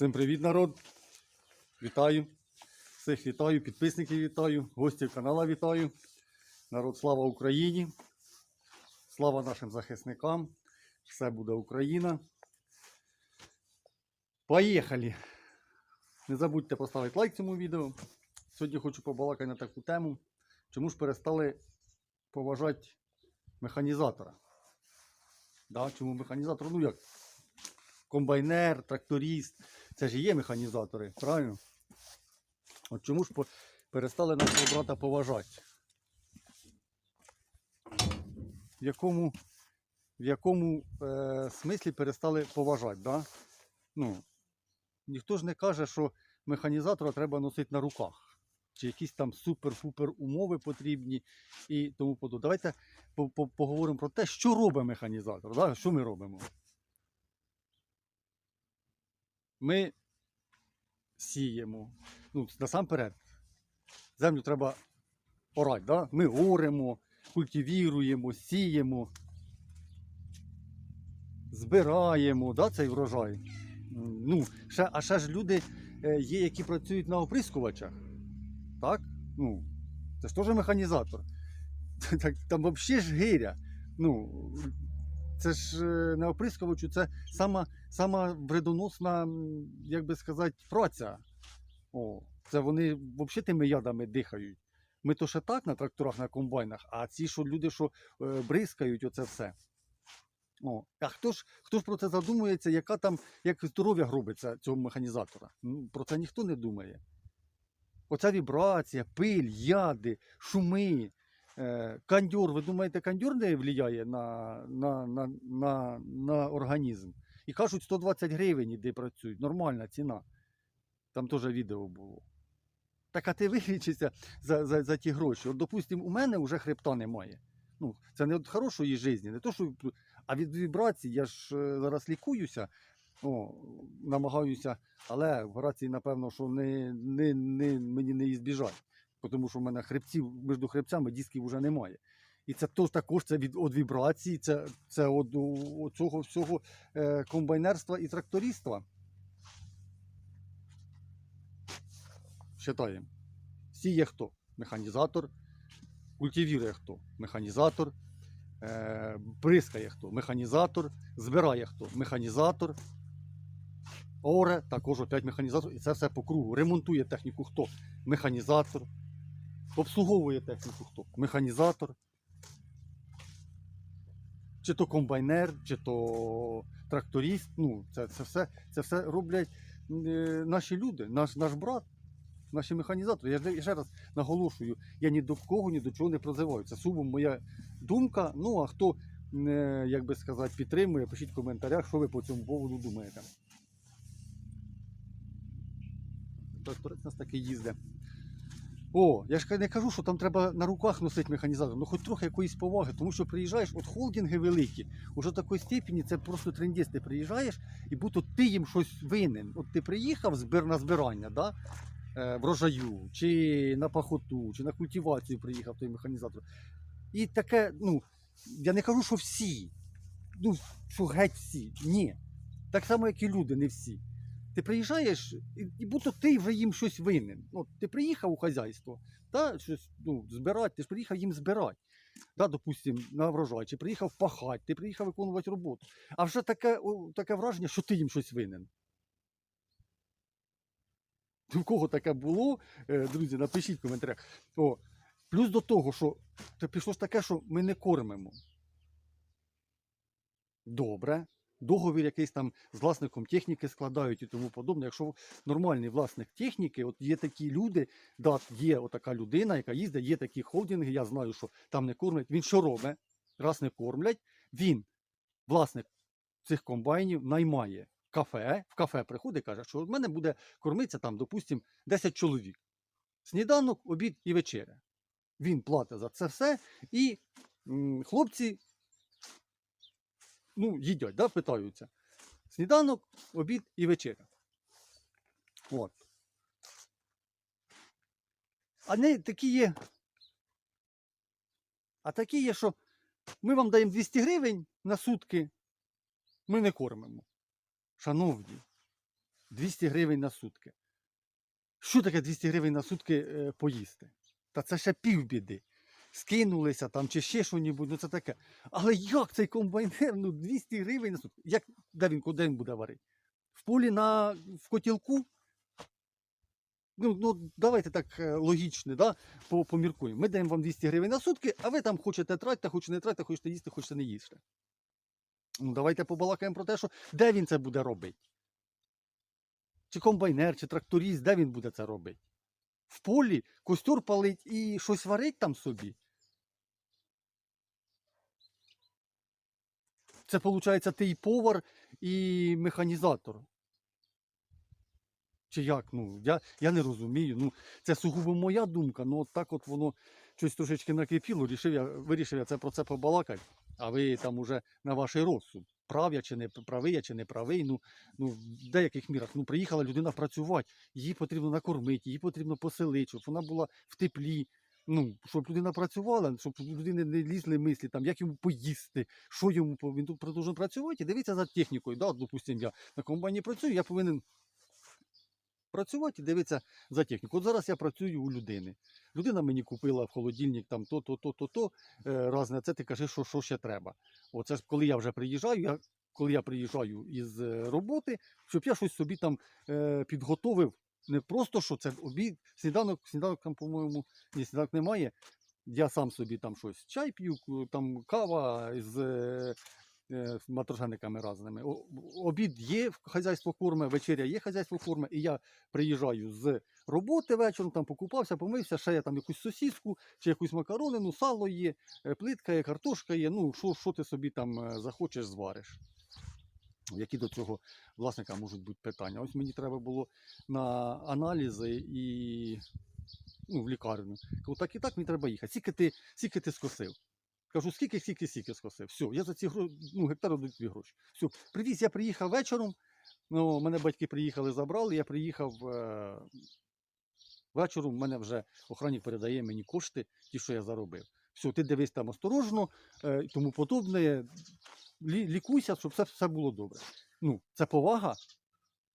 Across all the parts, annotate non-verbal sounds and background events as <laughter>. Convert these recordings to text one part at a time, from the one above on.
Всім привіт, народ! Вітаю! Всіх вітаю, підписників вітаю, гостів канала вітаю. Народ, слава Україні! Слава нашим захисникам! Все буде Україна. Поїхали! Не забудьте поставити лайк цьому відео. Сьогодні хочу побалакати на таку тему. Чому ж перестали поважати механізатора? Да, чому механізатор? Ну як? комбайнер, тракторист. Це ж є механізатори, правильно? От чому ж перестали нашого брата поважати? В якому, в якому е, смислі перестали поважати, да? Ну, ніхто ж не каже, що механізатора треба носити на руках. Чи якісь там супер-пупер умови потрібні і тому подобне. Давайте по- по- поговоримо про те, що робить механізатор. Да? Що ми робимо? Ми сіємо. Ну, насамперед, землю треба орати, да? ми оремо, культивіруємо, сіємо, збираємо да, цей врожай. Ну, ще, а ще ж люди е, є, які працюють на оприскувачах. Так? Ну, це ж теж механізатор. <laughs> Там взагалі ж гиря. Ну, це ж е, на оприскувачу це сама, сама вредоносна, як би сказати, праця. О, це вони взагалі тими ядами дихають. Ми то ще так на тракторах, на комбайнах, а ці, що люди, що е, бризкають, оце все. О, а хто ж, хто ж про це задумується, яка там, як здоров'я гробиться цього механізатора? Про це ніхто не думає. Оця вібрація, пиль, яди, шуми, е, кандьор. Ви думаєте, кандьор не впливає на, на, на, на, на організм? І кажуть, 120 гривень іде працюють. Нормальна ціна. Там теж відео було. Так а ти <laughs> вилічишся за, за, за ті гроші. От, допустимо, у мене вже хребта немає. Ну, це не від хорошої житті, не то, що, а від вібрацій. Я ж е, зараз лікуюся, о, намагаюся, але вібрації, напевно, що не, не, не, мені не ізбіжать. Тому що в мене хребців між хребцями дисків вже немає. І це тож також це від, від вібрацій, це, це від у- цього всього е, комбайнерства і тракториства. Считаємо. Сіє хто? Механізатор. Культивірує хто? Механізатор. Е, бризкає хто? Механізатор. Збирає хто? Механізатор. Оре, також опять механізатор. І це все по кругу. Ремонтує техніку хто? Механізатор. Обслуговує техніку хто? Механізатор. Чи то комбайнер, чи то тракторист. Ну, це, це, все, це все роблять е, наші люди, наш, наш брат, наші механізатори. Я я ще раз наголошую, я ні до кого, ні до чого не прозиваю. Це суво моя думка. Ну, а хто, е, як би сказати, підтримує, пишіть в коментарях, що ви по цьому поводу думаєте. Тракторець у нас таки їздить. О, я ж не кажу, що там треба на руках носити механізатор, ну хоч трохи якоїсь поваги, тому що приїжджаєш, от холдинги великі, уже такої степені це просто трендець. Ти приїжджаєш і будто ти їм щось винен. От ти приїхав на збирання, да? е, врожаю, чи на пахоту, чи на культивацію приїхав той механізатор. І таке, ну, я не кажу, що всі, ну, що геть всі. Ні. Так само, як і люди, не всі. Ти приїжджаєш, і, будто ти вже їм щось винен. Ну, ти приїхав у хазяйство, та, щось ну, збирати, ти ж приїхав їм збирати. Да, допустим, на врожай, чи приїхав пахати, ти приїхав виконувати роботу. А вже таке, о, таке враження, що ти їм щось винен. У кого таке було, е, друзі, напишіть в коментарях. О, плюс до того, що пішло ж таке, що ми не кормимо. Добре. Договір якийсь там з власником техніки складають і тому подобне. Якщо нормальний власник техніки, от є такі люди, да, є отака людина, яка їздить, є такі холдинги, я знаю, що там не кормлять. Він що робить? Раз не кормлять, він, власник цих комбайнів, наймає кафе, в кафе приходить і каже, що в мене буде кормитися там, допустимо, 10 чоловік. Сніданок, обід і вечеря. Він платить за це все, і м, хлопці ну, їдять, да, питаються. Сніданок, обід і вечеря. От. А не такі є. А такі є, що ми вам даємо 200 гривень на сутки, ми не кормимо. Шановні, 200 гривень на сутки. Що таке 200 гривень на сутки е, поїсти? Та це ще півбіди. Скинулися там чи ще щось, ну це таке. Але як цей комбайнер? Ну 200 гривень на сутки. Як, де, він, де він буде варити? В полі на, в котілку? Ну, ну давайте так е, логічно, да? поміркуємо. Ми даємо вам 200 гривень на сутки, а ви там хочете тратити, хочете не тратити, хочете їсти, хочете не їсти. Ну, давайте побалакаємо про те, що де він це буде робити. Чи комбайнер, чи тракторист, де він буде це робити? В полі костюр палить і щось варить там собі. Це виходить, ти і повар, і механізатор. Чи як? Ну, я, я не розумію. Ну, це сугубо моя думка, ну от так от воно щось трошечки накипіло, рішив я, вирішив я це про це побалакати, а ви там уже на ваш розсуд. Прав я чи не правий, я чи не правий. Ну, ну, в деяких мірах ну, приїхала людина працювати, її потрібно накормити, її потрібно поселити, щоб вона була в теплі. Ну, щоб людина працювала, щоб людини не лізли мислі, там, як йому поїсти, що йому він тут продовжує працювати дивіться за технікою. Да? Допустимо, я на компанії працюю, я повинен працювати і дивитися за техніку. От зараз я працюю у людини. Людина мені купила в холодильник там то, то, то, то, е, раз на це ти кажи, що, що ще треба. Оце ж коли я вже приїжджаю, я, коли я приїжджаю із е, роботи, щоб я щось собі там е, підготовив. Не просто що це обід, сніданок, сніданок там, по-моєму, ні, сніданок немає. Я сам собі там щось чай п'ю, там кава з е, матрожениками разними. Обід є, хазяйство корме, вечеря є хазяйство корме, і я приїжджаю з роботи вечором, там покупався, помився, ще я там якусь сосіску чи якусь макаронину, сало є, е, плитка є, картошка є. Ну, що, ти собі там е, захочеш, звариш. Які до цього власника можуть бути питання? Ось мені треба було на аналізи і ну, в лікарню. Кажу, так і так мені треба їхати. Скільки ти, скільки ти скосив? Кажу, скільки, скільки, скільки скосив. Все, я за ці гро... ну, гектари дають дві гроші. Все, привіз, я приїхав вечором. Ну, мене батьки приїхали, забрали, я приїхав е... вечором, мене вже охранник передає мені кошти, ті, що я заробив. Все, ти дивись там осторожно, е... і тому подобне. Лікуйся, щоб все, все було добре. Ну, це повага.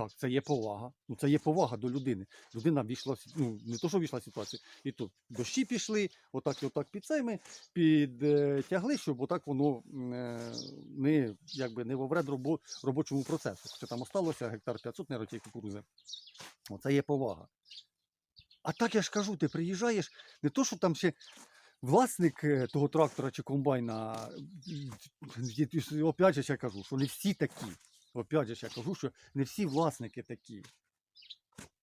Так, це є повага. Ну, це є повага до людини. Людина війшла, ну, не то, що війшла в ситуацію, і тут дощі пішли, отак і отак під цими, підтягли, щоб отак воно е, не, якби, не вовред робо, робочому процесу. Хоча там осталося гектар 500 на тієї кукурузи. Оце є повага. А так я ж кажу, ти приїжджаєш, не то, що там ще власник е, того трактора чи комбайна, опять же я кажу, що не всі такі. Опять же я кажу, що не всі власники такі.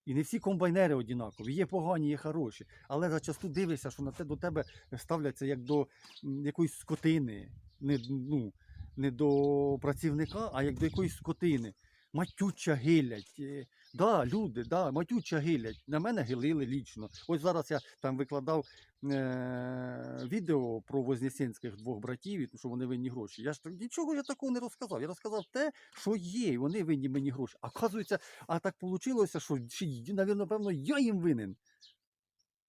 І не всі комбайнери однакові. Є погані, є хороші. Але зачасту дивишся, що на те до тебе ставляться як до якоїсь скотини. Не, ну, не до працівника, а як до якоїсь скотини. Матюча гилять. Е, Да, люди, да, матюча гилять. На мене гилили лічно. Ось зараз я там викладав е- відео про Вознесенських двох братів, що вони винні гроші. Я ж нічого я такого не розказав. Я розказав те, що є, і вони винні мені гроші. А оказується, а так вийшло, що ще, й, навірно, певно, я їм винен.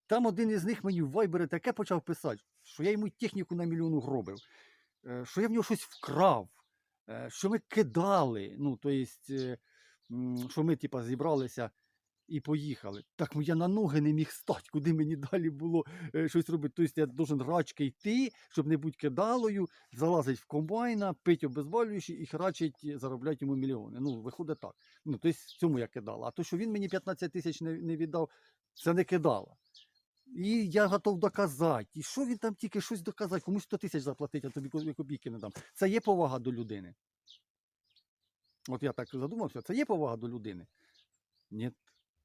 Там один із них мені в вайбері таке почав писати, що я йому техніку на мільйон гробив, е, що я в нього щось вкрав, що ми кидали. Ну, то е, що ми, типа, зібралися і поїхали. Так я на ноги не міг стати, куди мені далі було е, щось робити. Тобто я должен рачки йти, щоб не бути кидалою, залазить в комбайна, пить обезболюючі і храчить, заробляти йому мільйони. Ну, виходить так. Ну, тобто в цьому я кидала. А то, що він мені 15 тисяч не віддав, це не кидала. І я готов доказати. І що він там тільки щось доказати, комусь 100 тисяч заплатить, а тобі ко- копійки не дам. Це є повага до людини. От я так задумався, це є повага до людини? Ні.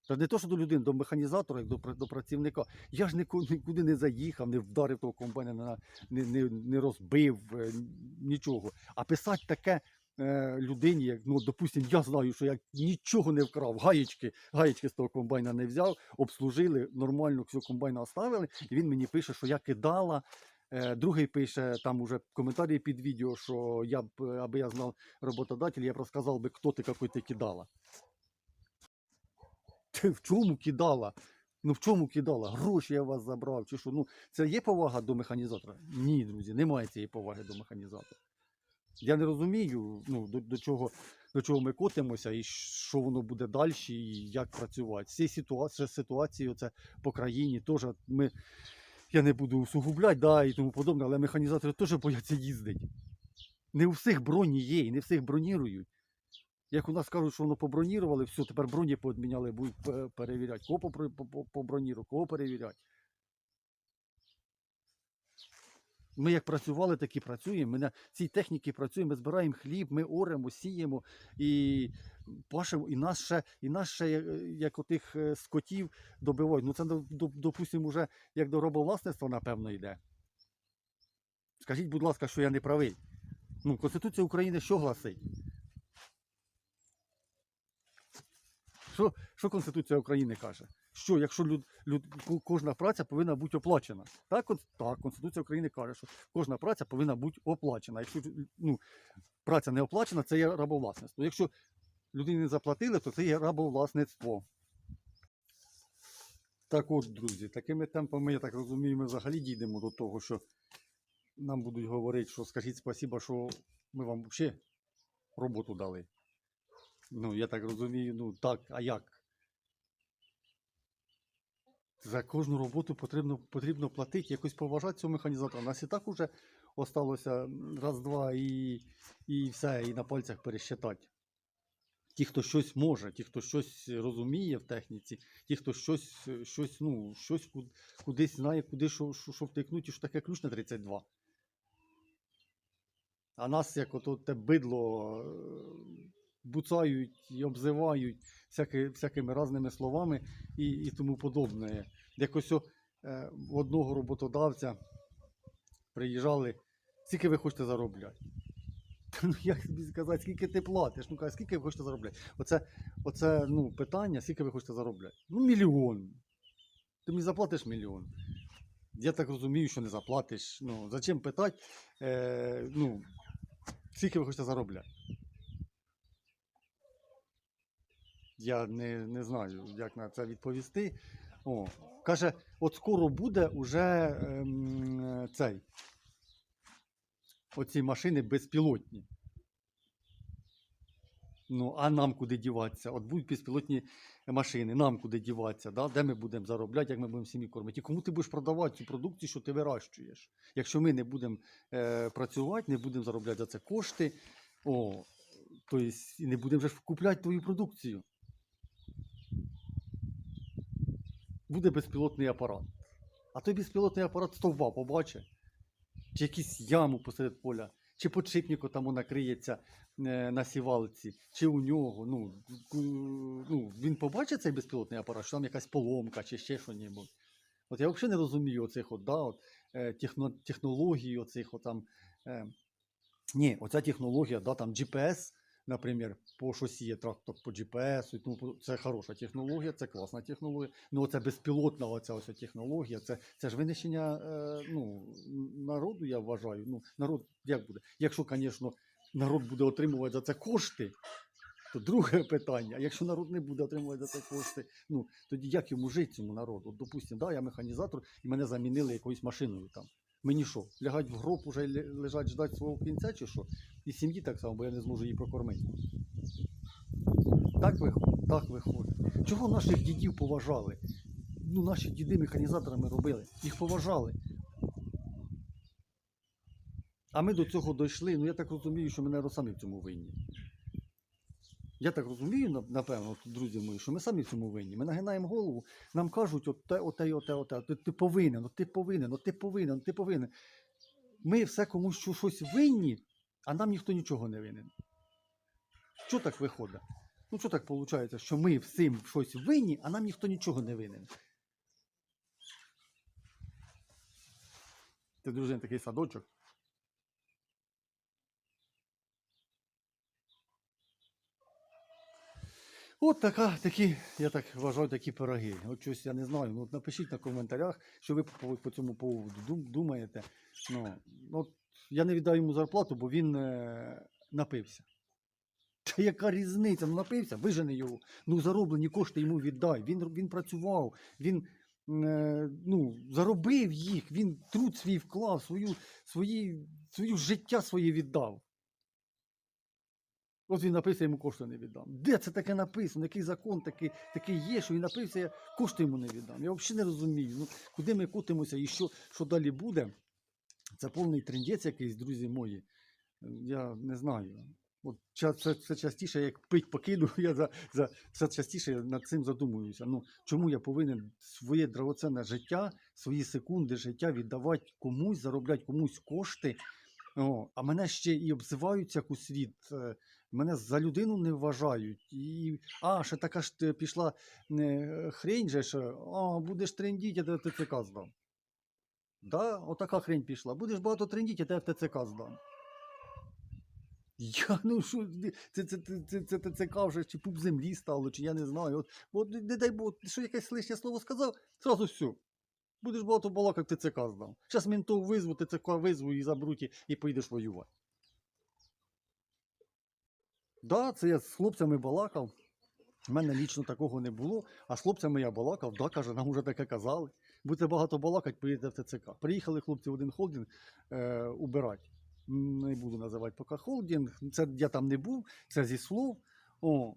Та не то, що до людини, до механізатора, як до, до працівника. Я ж нікуди не заїхав, не вдарив того комбайна, не, не, не розбив е, нічого. А писати таке е, людині, як, ну, допустим, я знаю, що я нічого не вкрав, гаєчки, гаєчки з того комбайна не взяв, обслужили, нормально всього комбайна оставили, і він мені пише, що я кидала. Е, Другий пише там уже коментарі під відео, що я б, е, аби я знав роботодатель, я б розказав би, хто ти, який ти кидала. Ти в чому кидала? Ну в чому кидала? Гроші я вас забрав, чи що? Ну, це є повага до механізатора? Ні, друзі, немає цієї поваги до механізатора. Я не розумію, ну, до, до чого до чого ми котимося, і що воно буде далі, і як працювати. З цієї ситуації, ситуації оце по країні теж ми. Я не буду усугубляти, да, і тому подобне, але механізатори теж бояться їздити. Не у всіх броні є, і не всіх бронірують. Як у нас кажуть, що воно побронірували, все, тепер броні поодміняли, будуть перевіряти. Кого по, по, по, по броніру, кого перевіряти. Ми як працювали, так і працюємо. Ми на цій техніці працюємо, ми збираємо хліб, ми оремо, сіємо і пашемо, і нас ще, і нас ще як, як отих е, скотів добивають. Ну це, до- до- допустимо, вже як до робовласництва, напевно, йде. Скажіть, будь ласка, що я не правий. Ну, Конституція України що гласить? Що, що Конституція України каже? Що якщо люд, люд, кожна праця повинна бути оплачена? Так, так, Конституція України каже, що кожна праця повинна бути оплачена. Якщо ну, праця не оплачена, це є рабовласництво. Якщо людині не заплатили, то це є рабовласництво. Так от, друзі, такими темпами, я так розумію, ми взагалі дійдемо до того, що нам будуть говорити, що скажіть спасіба, що ми вам взагалі роботу дали. Ну, я так розумію, ну так, а як? За кожну роботу потрібно, потрібно платити, якось поважати цього механізатора. У нас і так уже осталося раз-два і, і все, і на пальцях пересчитати. Ті, хто щось може, ті, хто щось розуміє в техніці, ті, хто щось, щось, ну, щось ку- кудись знає, куди що, що, що втикнути, що таке ключ на 32. А нас, як ото те бидло, е, буцають і обзивають всяки, всякими разними словами і, і тому подобне. Якось е, в одного роботодавця приїжджали, скільки ви хочете заробляти? <laughs> Ну, як тобі сказати, скільки ти платиш? Ну, каже, скільки ви хочете заробляти? Оце, оце ну, питання, скільки ви хочете заробляти? Ну, мільйон. Ти мені заплатиш мільйон. Я так розумію, що не заплатиш. Ну, зачем питати? Е, ну, скільки ви хочете заробляти? Я не, не знаю, як на це відповісти. О, каже, от скоро буде уже ем, цей. Оці машини безпілотні. Ну, а нам куди діватися? От будуть безпілотні машини, нам куди діватися, да? де ми будемо заробляти, як ми будемо сім'ї кормити. І кому ти будеш продавати цю продукцію, що ти вирощуєш? Якщо ми не будемо е, працювати, не будемо заробляти за це кошти, о, то есть, не будемо вже купляти твою продукцію. Буде безпілотний апарат. А той безпілотний апарат стовба побачить, чи якусь яму посеред поля, чи подшипнику там накриється е, на сівалці, чи у нього. Ну, ну, він побачить цей безпілотний апарат, що там якась поломка чи ще щось. От я взагалі не розумію оцих от, да, от, е, техно, технологій, оцих от, там. Е, ні, оця технологія, да, там GPS, наприклад, по шосі є трактор по GPS, і тому це хороша технологія, це класна технологія. Ну, оце безпілотна оця ось технологія, це, це ж винищення е, ну, народу, я вважаю. Ну, народ як буде? Якщо, звісно, народ буде отримувати за це кошти, то друге <laughs> питання. А якщо народ не буде отримувати за це кошти, ну тоді як йому жити цьому народу? От, допустимо, да, я механізатор і мене замінили якоюсь машиною там. Мені що, лягать в гроб уже лежать ждать свого кінця, чи що? І сім'ї так само, бо я не зможу її прокормити. Так виходить, так виходить. Чого наших дідів поважали? Ну, наші діди механізаторами робили, їх поважали. А ми до цього дійшли. Ну я так розумію, що наверно, самі в цьому винні. Я так розумію, напевно, друзі мої, що ми самі в цьому винні. Ми нагинаємо голову, нам кажуть, от те, оте, оте, оте, ти, ти повинен, ти повинен, ти повинен, ти повинен. Ми все комусь що- щось винні, а нам ніхто нічого не винен. Що так виходить? Ну, що так виходить, що ми всім щось винні, а нам ніхто нічого не винен. Це, дружин, такий садочок. От така, такі, я так вважаю, такі пироги. От щось я не знаю. Ну, от напишіть на коментарях, що ви по, по цьому поводу думаєте. Ну, от я не віддаю йому зарплату, бо він е, напився. Та яка різниця? Ну напився, вижени його. Ну зароблені кошти йому віддай. Він, він працював, він е, ну, заробив їх, він труд свій вклав, свою, свої, свою життя своє віддав. От він напився, йому кошти не віддам. Де це таке написано? Який закон такий, такий є, що він напився, я кошти йому не віддам. Я взагалі не розумію. Ну, куди ми котимося і що, що далі буде? Це повний трендець якийсь, друзі мої. Я не знаю. От це, це частіше, як пить покину, <laughs> я за, за це частіше над цим задумуюся. Ну чому я повинен своє драгоценне життя, свої секунди життя віддавати комусь, заробляти комусь кошти. О, а мене ще і обзивають як у світ. Е, Мене за людину не вважають. І, а, ще така ж ти пішла е, хрень, же, що а, будеш трендіть, я тебе в ТЦК здам. Да, отака хрень пішла. Будеш багато трендіть, я тебе в ТЦК здам. Я ну що, це, це, це, це, ТЦК вже чи пуп землі стало, чи я не знаю. От, от не дай Бог, що якесь лишнє слово сказав, зразу все. Будеш багато балакати, ТЦК здам. Зараз ментов визву, ТЦК визву і заберуть і, і поїдеш воювати. Да, це я з хлопцями балакав. У мене лічно такого не було, а з хлопцями я балакав, да, каже, нам вже таке казали. Будете багато балакати, поїдете в ТЦК. Приїхали хлопці в один холдинг е, убирати. Не буду називати поки холдинг. Це я там не був, це зі слов. О,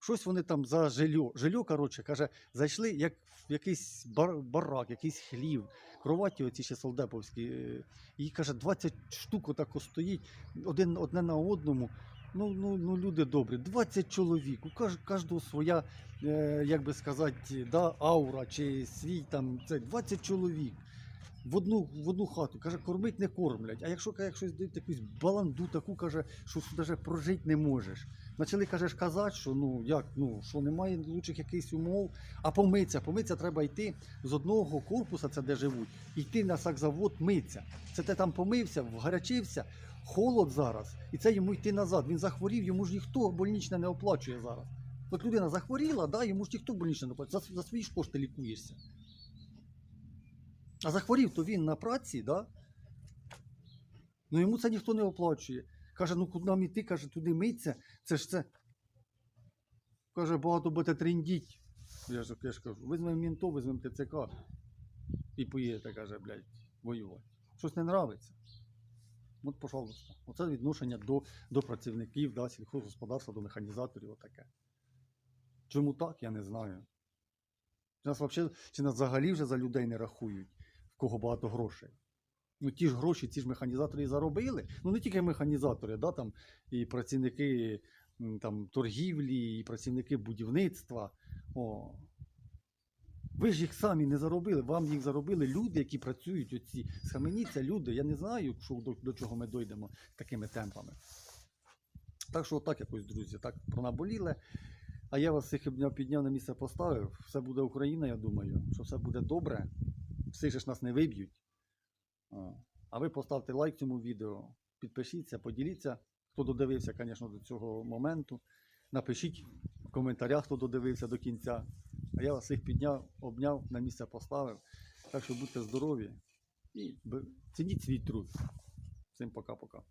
щось вони там за жильо. Жильо, коротше, каже, зайшли як в якийсь бар, барак, якийсь хлів. Кроваті оці ще солдеповські. е, І каже, 20 штук отако стоїть один одне на одному. Ну, ну, ну, люди добрі, 20 чоловік, у кож, кожного своя, е, як би сказати, да, аура чи свій там, це 20 чоловік в одну, в одну хату. Каже, кормить не кормлять. А якщо каже, щось дають якусь баланду таку, каже, що навіть прожити не можеш. Почали, кажеш, казати, що ну як, ну що немає лучших якихось умов, а помиться, помиться треба йти з одного корпуса, це де живуть, йти на сакзавод миться. Це ти там помився, вгарячився, холод зараз, і це йому йти назад. Він захворів, йому ж ніхто больничне не оплачує зараз. От людина захворіла, да, йому ж ніхто больничне не оплачує. За, за свої ж кошти лікуєшся. А захворів, то він на праці, да? Ну йому це ніхто не оплачує. Каже, ну куди нам іти, каже, туди миться. Це ж це. Каже, багато будете трендіть. Я ж, я ж кажу, візьмемо мінтов, візьмемо ТЦК і поїдете, каже, блядь, воювати. Щось не нравиться. От, пожалуйста. Оце відношення до, до працівників, да, сільхозгосподарства, до механізаторів, отаке. Чому так, я не знаю. Чи нас, вообще, чи нас взагалі вже за людей не рахують, в кого багато грошей. Ну, ті ж гроші, ці ж механізатори і заробили. Ну, не тільки механізатори, да, там, і працівники там, торгівлі, і працівники будівництва. О. Ви ж їх самі не заробили, вам їх заробили люди, які працюють оці. Схаменіться, люди. Я не знаю, що, до, до чого ми дійдемо такими темпами. Так що, отак якось, друзі, так пронаболіле. А я вас всіх підняв, на місце поставив. Все буде Україна, я думаю, що все буде добре. Всі ж нас не виб'ють. А ви поставте лайк цьому відео, підпишіться, поділіться, хто додивився, звісно, до цього моменту. Напишіть коментарях, хто додивився до кінця. А я вас їх підняв, обняв, на місце поставив. Так що будьте здорові і цініть свій труд. Всім пока-пока.